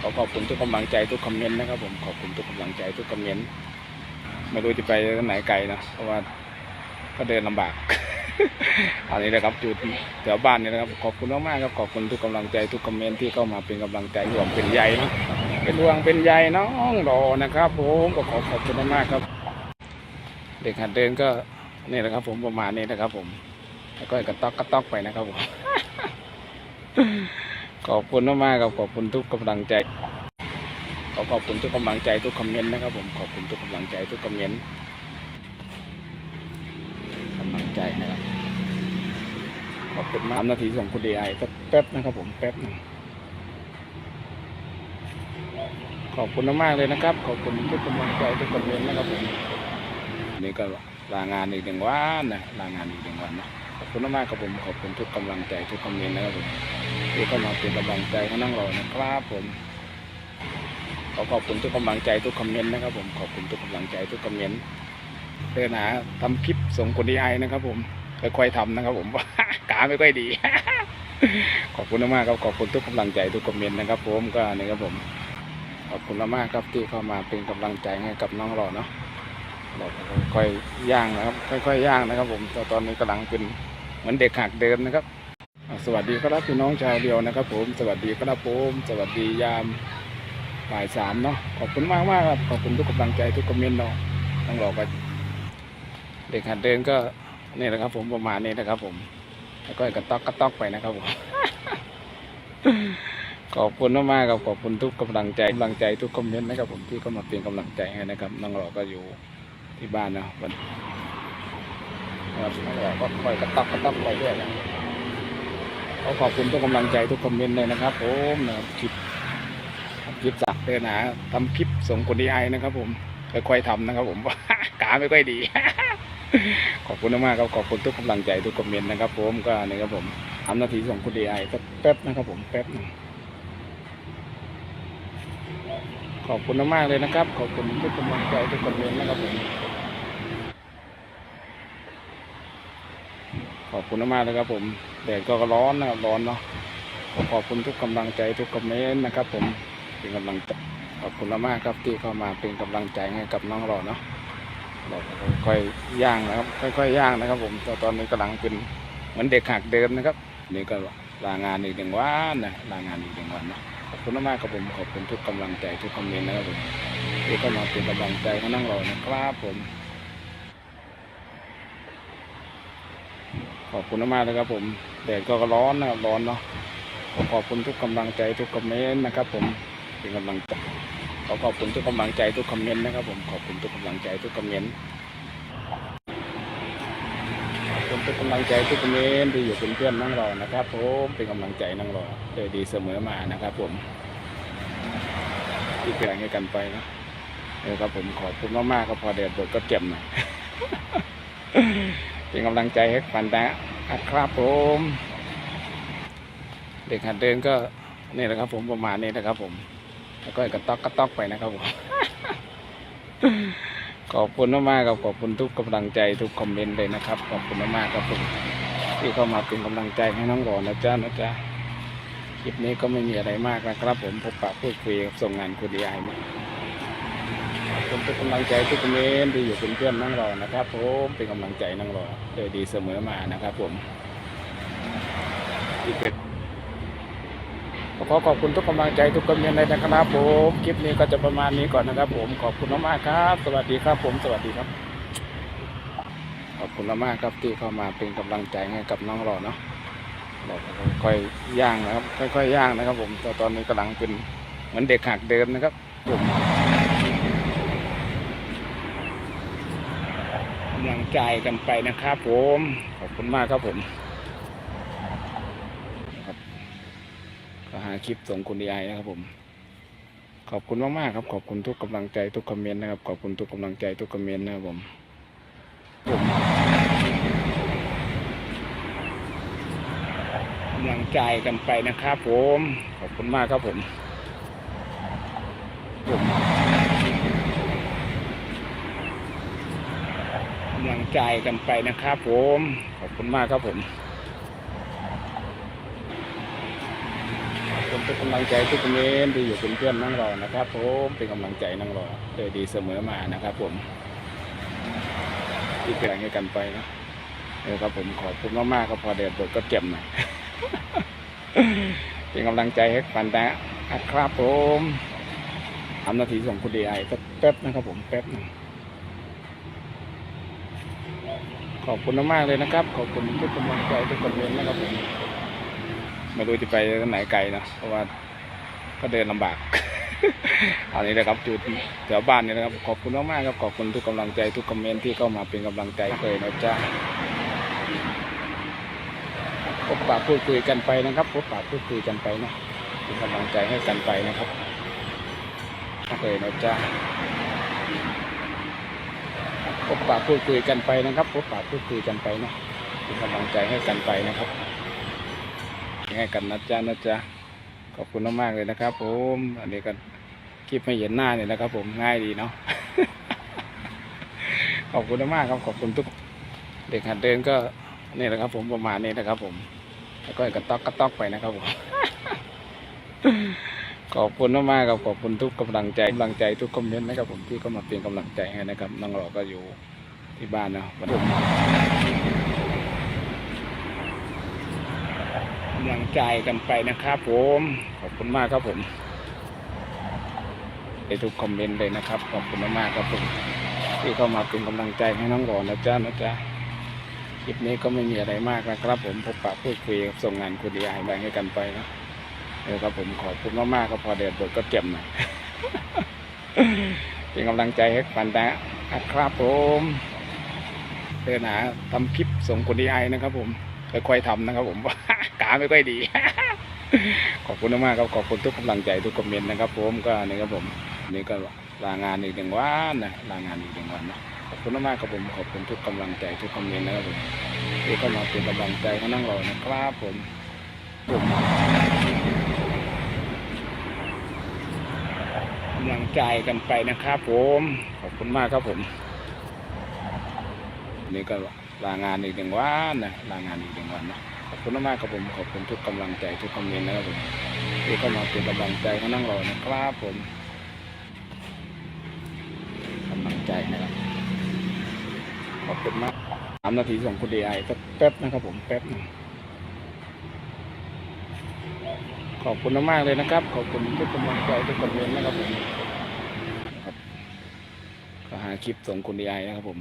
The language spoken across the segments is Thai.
ขอขอบคุณทุกกำลังใจทุกคอมเมนต์นะครับ ผมขอบคุณทุกกำลังใจทุกคอมเมนต์ไม่รู้จะไปไหนไกลนะเพราะว่าก็เดินลำบากอันนี้นะครับอยู่แถวบ้านนี่นะครับ ขอบคุณมากๆครับขอบคุณทุกกำลังใจทุกคอมเมนต์ที่เข้ามาเป็นกำลังใจห่วงเป็นใยเนาะเป็นห่วงเป็นใยน้องรอนะครับผมก็ขอขอบคุณมากๆครับ เด็กหัดเดินก็นี่แหละครับ ผมประมาณนี้นะครับ ผมแล้วก็กระต๊อกกระต๊อกไปนะครับผม ขอบคุณมากๆครับขอบคุณทุกกำลังใจขอขอบคุณทุกกำลังใจทุกคอมเมนต์นะครับ ผมขอบคุณทุกกำลังใจทุกคอมเมนต์กำลังใจนะครับขอบคุณมากนาทีส่งคุณดีไอแป๊บนะครับ ผมแป๊บนึงขอบคุณมากๆเลยนะครับ ขอบคุณทุกกำลังใจทุกคอมเมนต์นะครับผมนี่ก็ลางานอีกหนึ่งวันนะลางานอีกหนึ่งวันนะขอบคุณมากๆครับผมขอบคุณทุกกำลังใจทุกคอมเมนต์นะครับผม ที่เข้ามาเป็นกำลังใจให้นั่งรอนะครับผมขอขอบคุณทุกกำลังใจทุกคอมเมนต์นะครับ ผมขอบคุณทุกกำลังใจทุกคอมเมนต์เดินหาทำคลิปส่งคนดีไอนะครับ ผมค่อยๆทำนะครับ ผมกาไม่ค่อยดี ขอบคุณมากครับขอบคุณทุกกำลังใจทุกคอมเมนต์นะครับ ผมก็นี่ครับผมขอบคุณมากครับที่เข้ามาเป็นกำลังใจให้กับน้องรอเนาะเราค่อยๆย่างนะครับ ค่อยๆย่างนะครับ ผมตอนนี้กำลังเป็นเหมือนเด็กหักเดินนะครับ สวัสดีครับพี่น้องชาวเดียวนะครับ ผมสวัสดีครับผมสวัสดียามบ่ายสามเนาะขอบคุณมากมากครับขอบคุณทุกกำลังใจทุกคอมเมนต์เนาะต้องรอกไปเด็กหัดเดินก็นี่แหละครับ ผมประมาณนี้นะครับ ผม แล้วก็กระต๊อกกระต๊อกไปนะครับผมขอบคุณมากๆครับขอบคุณทุกกำลังใจกำลังใจทุกคอมเมนต์นะครับ ผมที่เข้ามาเป็นกำลังใจให้นะครับน้องรอก็อยู่ที่บ้านนะวันน้องรอก็คอยกระต๊อกกระต๊อกไปเรื่อยนะ ขอขอบคุณทุกกำลังใจทุกคอมเมนต์เลยนะครับผมนะครับคลิปคลิปสักเดินหาทำคลิปส่งคนดีไอนะครับ ผมค่อยๆทำนะครับ ผมกาไม่ค่อยดี ขอบคุณมากครับขอบคุณทุกกำลังใจทุกคอมเมนต์นะครับ ผมก็นี่ครับผมทำนาทีส่งคนดีไอแป๊บนะครับ ผมแป๊บหนึงขอบคุณมากๆเลยนะครับ ขอบคุณทุกกำลังใจทุกคอมเมนต์นะครับผม ขอบคุณมากเลยครับผมแดดก็ร้อนนะครับร้อนเนาะขอบคุณทุกกำลังใจทุกคอมเมนต์นะครับ ผมเป็นกำลังใจขอบคุณมากครับที่เข้ามาเป็นกำลังใจให้กับน้องรอเนาะเราก็ค่อยๆย่างนะครับ ค่อยๆย่างนะครับ ผมแต่ตอนนี้กำลังเป็นเหมือนเด็กหักเดินนะครับนี่ก็ลางานอีกหนึ่งวันนะลางานอีกหนึ่งวันเนาะขอบคุณมากครับผมขอบคุณทุกกำลังใจทุกคอมเมนต์นะครับผมที่เข้ามาเป็นกำลังใจให้น้องรอนะครับผม ขอบคุณมากๆเลยครับผมแดดก็ร้อนนะครับร้อนเนาะขอขอบคุณทุกกำลังใจทุกคอมเมนต์นะครับ ผมเป็นกำลังใจขอขอบคุณทุกกำลังใจทุกคอมเมนต์นะครับ ผมขอบคุณทุกกำลังใจทุกคอมเมนต์ขอบคุณทุกกำลังใจทุกคอมเมนต์ที่อยู่เป็นเพื่อนนั่งรอนะครับ ผมเป็นกำลังใจนั่งรอโดยดีเสมอมานะครับ ผมที่แปลงให้กันไปนะเออครับผมขอบคุณมากๆครับพอเดือดบทก็เจ็บหน่อย เป็นกำลังใจให้ปันนะครับผม เด็กหัดเดินก็นี่แหละครับผมประมาณนี้นะครับผม แล้วก็กระต๊อกกระต๊อกไปนะครับผม ขอบคุณมากๆครับขอบคุณทุกกำลังใจทุกคอมเมนต์เลยนะครับ ขอบคุณมากๆครับผมที่เข้ามาเป็นกำลังใจให้น้องรอนะจ๊ะนะจ๊ะคลิปนี้ก็ไม่มีอะไรมากนะครับ ผมพบปะพูดคุยส่งงานคุณดีไอนะ ทุกกำลังใจทุกคอมเมนต์ที่อยู่เป็นเพื่อนน้องรอนะครับผมเป็นกำลังใจน้องรอโดยดีเสมอมานะครับ ผมที่เป็นขอขอบคุณทุกกำลังใจทุกคอมเมนต์เลยนะครับผมคลิปนี้ก็จะประมาณนี้ก่อนนะครับ ผมขอบคุณมากๆครับ สวัสดีครับ ผมสวัสดีครับ ขอบคุณมากๆครับที่เข้ามาเป็นกำลังใจให้กับน้องรอเนาะเราค่อยย่างนะครับ ค่อยๆย่างนะครับ ผมแต่ตอนนี้กำลังเป็นเหมือนเด็กหักเดินนะครับผม กำลังใจกันไปนะครับผม ขอบคุณมากครับผมก็หาคลิปส่งคุณดีไอนะครับผม ขอบคุณมากๆครับ ขอบคุณทุกกำลังใจทุกคอมเมนต์นะครับ ขอบคุณทุกกำลังใจทุกคอมเมนต์นะครับผมผมกำลังใจกันไปนะครับผม ขอบคุณมากครับผมผม กำลังใจกันไปนะครับผม ขอบคุณมากครับผมขอบคุณทุกำลังใจทุกคอมเมนที่อยู่เป็นเพื่อนนั่งรอนะครับ ผมเป็นกำลังใจนั่งรอโดยดีเสมอมานะครับ ผมที่แปลงให้กันไปนะเออครับผมขอบคุณมากๆครับพอเดือดบทก็เจ็บหน่อยเป็นกำลังใจให้กันนะครับผมสามนาทีส่งคุณดีไอแป๊บนะครับผมแป๊บนึง ขอบคุณมากๆเลยนะครับ ขอบคุณทุกกำลังใจทุกคอมเมนต์นะครับผมไม่รู้จะไปไหนไกลนะเพราะว่าก็เดินลำบาก อันนี้นะครับจุดแถวบ้านนี่นะครับ ขอบคุณมากๆครับขอบคุณทุกกำลังใจทุกคอมเมนต์ที่เข้ามาเป็นกำลังใจเลยนะจ๊ะพบปะพูดคุยกันไปนะครับพบปะพูดคุยกันไปนะเป็นกำลังใจให้กันไปนะครับเลยนะจ๊ะ พบปะพูดคุยกันไปนะครับพบปะพูดคุยกันไปนะเป็นกำลังใจให้กันไปนะครับให้กันนะจ๊ะนะจ๊ะขอบคุณมากๆเลยนะครับ ผมอันนี้ก็คลิปไม่เห็นหน้าเนี่ยนะครับ ผมง่ายดีเนาะขอบคุณมากครับขอบคุณทุกเด็กหัดเดินก็นี่แหละครับ ผมประมาณนี้นะครับ ผมแล้วก็กระต๊อกกระต๊อกไปนะครับผม ขอบคุณมากๆครับขอบคุณทุกกำลังใจกำลังใจทุกคอมเมนต์นะครับผมที่เข้ามาเป็นกำลังใจให้นะครับน้องรอก็อยู่ที่บ้านนะวันนี้กำลังใจกันไปนะครับผมขอบคุณมากครับผมในทุกคอมเมนต์เลยนะครับขอบคุณมากๆครับผมที่เข้ามาเป็นกำลังใจให้น้องรอนะจ๊ะนะจ๊ะคลิปนี้ก็ไม่มีอะไรมากนะครับ ผมพบปะพูดคุยส่งงานคุณดีไอไปให้กันไปนะ เออครับผมขอบคุณมากๆครับพอเดือดบทก็เจ็บหน่อยเป็นกำลังใจให้กันนะครับผมเดินหาทำคลิปส่งคุณดีไอนะครับ ผมค่อยๆทำนะครับ ผมกาไม่ค่อยดี ขอบคุณมากๆครับขอบคุณทุกกำลังใจทุกคอมเมนต์นะครับ ผมก็นี่ครับผมนี่ก็ลางานอีกหนึ่งวันนะลางานอีกหนึ่งวันนะขอบคุณมากๆครับผมขอบคุณทุกกำลังใจทุกคอมเมนต์นะครับผมที่เข้ามาเป็นกำลังใจให้นั่งรอนะครับ ผมผม กำลังใจกันไปนะครับผมขอบคุณมากครับผม นี่ก็ลางานอีกหนึ่งวันนะลางานอีกหนึ่งวันนะขอบคุณมากๆครับผมขอบคุณทุกกำลังใจทุกคอมเมนต์นะครับผมที่เข้ามาเป็นกำลังใจให้นั่งรอนะครับผมกำลังใจนะครับขอบคุณมากสามนาทีส่งคุณดีไอแป๊บนะครับผมแป๊บนึง ขอบคุณมากเลยนะครับ ขอบคุณทุกกำลังใจทุกคอมเมนต์นะครับผมก็หาคลิปส่งคุณดีไอนะครับผม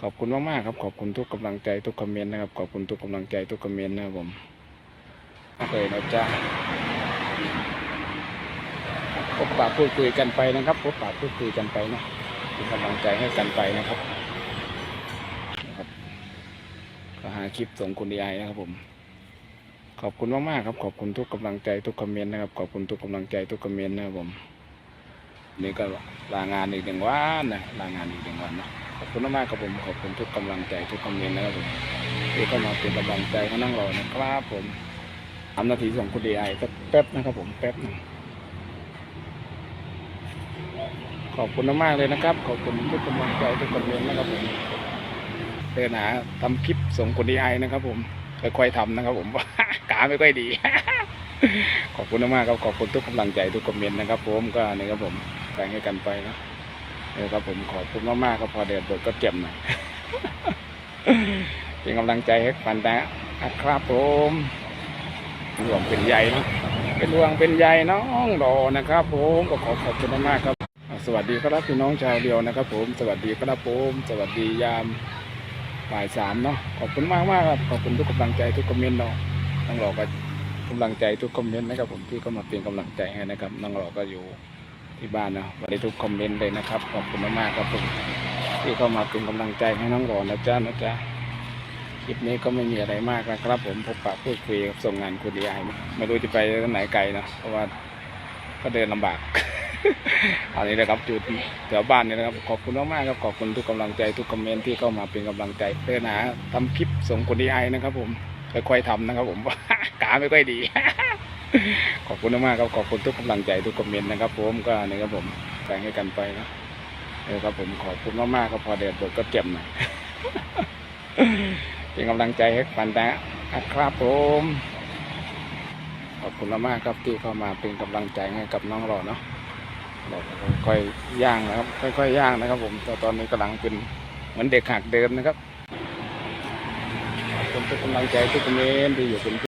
ขอบคุณมากๆครับ ขอบคุณทุกกำลังใจทุกคอมเมนต์นะครับ ขอบคุณทุกกำลังใจทุกคอมเมนต์นะครับผมเลยนะจ๊ะพบปะพูดคุยกันไปนะครับพบปะพูดคุยกันไปนะเป็นกำลังใจให้กันไปนะครับนะครับก็หาคลิปส่งคุณดีไอนะครับผม ขอบคุณมากๆครับ ขอบคุณทุกกำลังใจทุกคอมเมนต์นะครับ ขอบคุณทุกกำลังใจทุกคอมเมนต์นะครับผมนี่ก็ลางานอีกหนึ่งวันนะลางานอีกหนึ่งวันนะขอบคุณมากครับผมขอบคุณทุกกำลังใจทุกคอมเมนต์นะครับผมที่เข้ามาเป็นกำลังใจให้นั่งรอนะครับผมสามนาทีส่งคุณดีไอแป๊บนะครับผมแป๊บนึงขอบคุณมากเลยนะครับ ขอบคุณทุกกำลังใจทุกคอมเมนต์นะครับผมเดินหาทำคลิปส่งคุณดีไอนะครับ ผมค่อยๆทำนะครับผม กาไม่ค่อยดี ขอบคุณมากครับขอบคุณทุกกำลังใจทุกคอมเมนต์นะครับผมก็นี่ครับผมแบ่งให้กันไปนะเออครับผมขอบคุณมากๆครับพอเดือดบทก็เจ็บหน่อยเป็นกำลังใจให้กันนะครับผมหลวงเป็นใหญ่เนาะเป็นห่วงเป็นใยน้องรอนะครับ ผมก็ขอขอบคุณมากๆครับ สวัสดีครับพี่น้องชาวเดียวนะครับ ผมสวัสดีครับผมสวัสดียามบ่ายสามเนาะขอบคุณมากมากครับขอบคุณทุกกำลังใจทุกคอมเมนต์เนาะ น้องรอก็กำลังใจทุกคอมเมนต์นะครับผมที่เข้ามาเป็นกำลังใจให้นะครับน้องรอก็อยู่ที่บ้านนะวันนี้ทุกคอมเมนต์เลยนะครับขอบคุณมากๆครับผมที่เข้ามาเป็นกำลังใจให้น้องรอนะจ๊ะนะจ๊ะคลิปนี้ก็ไม่มีอะไรมากนะครับ ผมพบปะพูดคุยกับส่งงานคุณดีไอไม่รู้จะไปไหนไกลนะเพราะว่าก็เดินลำบากอันนี้นะครับจุดแถวบ้านนี่นะครับ ขอบคุณมากๆครับขอบคุณทุกกำลังใจทุกคอมเมนต์ที่เข้ามาเป็นกำลังใจเดินหาทำคลิปส่งคุณดีไอนะครับผม ค่อยๆทำนะครับ ผมกาไม่ค่อยดี ขอบคุณมากครับขอบคุณทุกกำลังใจทุกคอมเมนต์นะครับ ผมก็นี่ครับผมแบ่งให้กันไปนะเออครับผมขอบคุณมากๆครับพอเดือดบทก็เจ็บหน่อยเป็นกำลังใจให้กันนะครับผมขอบคุณมากๆครับที่เข้ามาเป็นกำลังใจให้กับน้องรอเนาะเราก็ค่อยย่างนะครับ ค่อยๆย่างนะครับ ผมแต่ตอนนี้กำลังเป็นเหมือนเด็กหักเดิมนะครับ ขอบคุณทุก